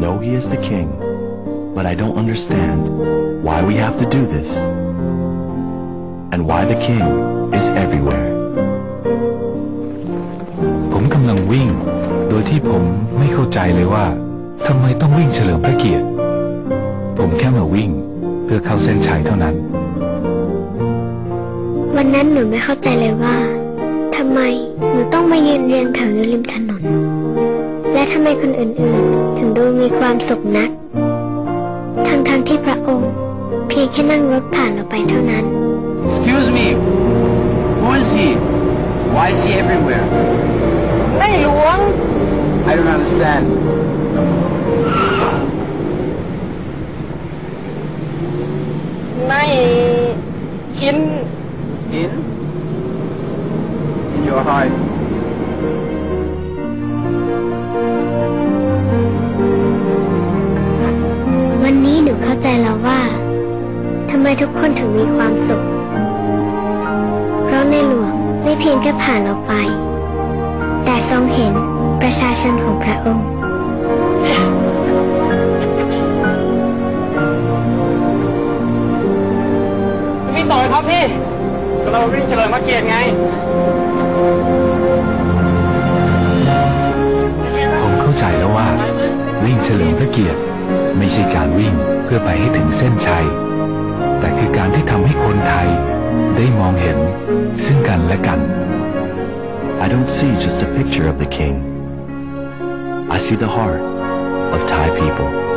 know he is the king, but I don't understand why we have to do this and why the king is everywhere. ผมกำลังวิ่ง โดยที่ผมไม่เข้าใจเลยว่าทำไมต้องวิ่งเฉลิมพระเกียรติ ผมแค่มาวิ่งเพื่อเข้าเส้นชัยเท่านั้น วันนั้นหนูไม่เข้าใจเลยว่าทำไมหนูต้องมายืนเรียงแถวอยู่ริมถนน ทำไมคนอื่นๆ ถึงดูมีความสุขนัก ทั้งๆที่พระองค์เพียงแค่นั่งรถผ่านเราไปเท่านั้น Excuse me. Who is he? Why is he everywhere? ในหลวง I don't understand. ในอิน In? In your heart. ทำไมทุกคนถึงมีความสุข เพราะในหลวงไม่เพียงแค่ผ่านเราไป แต่ทรงเห็นประชาชนของพระองค์วิ่งต่อเลยครับพี่ เราวิ่งเฉลิมพระเกียรติไงผมเข้าใจแล้วว่า วิ่งเฉลิมพระเกียรติ ไม่ใช่การวิ่งเพื่อไปให้ถึงเส้นชัย ไทย ได้มองเห็นซึ่งกันและกัน I don't see just a picture of the king. I see the heart of Thai people.